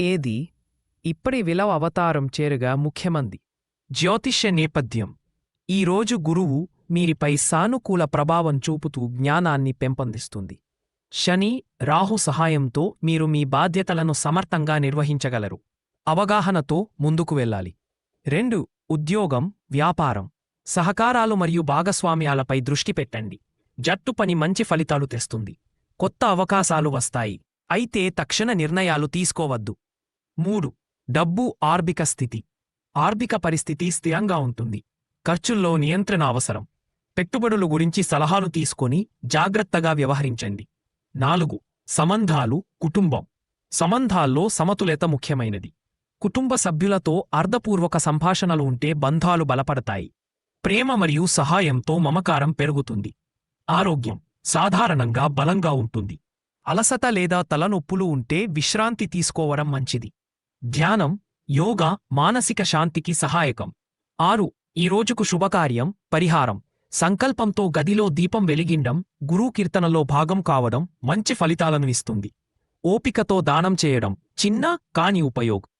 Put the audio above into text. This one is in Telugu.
ఏది? ఇప్పటి విలవ అవతారం చేరుగా ముఖ్యమంది. జ్యోతిష్య నేపథ్యం. ఈరోజు గురువు మీరిపై సానుకూల ప్రభావం చూపుతూ జ్ఞానాన్ని పెంపొందిస్తుంది. శని రాహు సహాయంతో మీరు మీ బాధ్యతలను సమర్థంగా నిర్వహించగలరు. అవగాహనతో ముందుకు వెళ్ళాలి. రెండు ఉద్యోగం వ్యాపారం. సహకారాలు మరియు భాగస్వామ్యాలపై దృష్టి పెట్టండి. జట్టు పని మంచి ఫలితాలు తెస్తుంది. కొత్త అవకాశాలు వస్తాయి. అయితే తక్షణ నిర్ణయాలు తీసుకోవద్దు. మూడు. డబ్బు ఆర్థిక స్థితి. ఆర్థిక పరిస్థితి స్థిరంగా ఉంటుంది. ఖర్చుల్లో నియంత్రణ అవసరం. పెట్టుబడులు గురించి సలహాలు తీసుకొని జాగ్రత్తగా వ్యవహరించండి. నాలుగు. సంబంధాలు కుటుంబం. సంబంధాల్లో సమతుల్యత ముఖ్యమైనది. కుటుంబ సభ్యులతో అర్ధపూర్వక సంభాషణలు ఉంటే బంధాలు బలపడతాయి. ప్రేమ మరియు సహాయంతో మమకారం పెరుగుతుంది. ఆరోగ్యం సాధారణంగా బలంగా ఉంటుంది. అలసట లేదా తలనొప్పులు ఉంటే విశ్రాంతి తీసుకోవడం మంచిది. ధ్యానం యోగా మానసిక శాంతికి సహాయకం. ఆరు ఈ రోజుకు శుభకార్యం పరిహారం. సంకల్పంతో గదిలో దీపం వెలిగిండం గురూ కీర్తనలో భాగం కావడం మంచి ఫలితాలను ఇస్తుంది. ఓపికతో దానం చేయడం చిన్న కాని ఉపయోగం.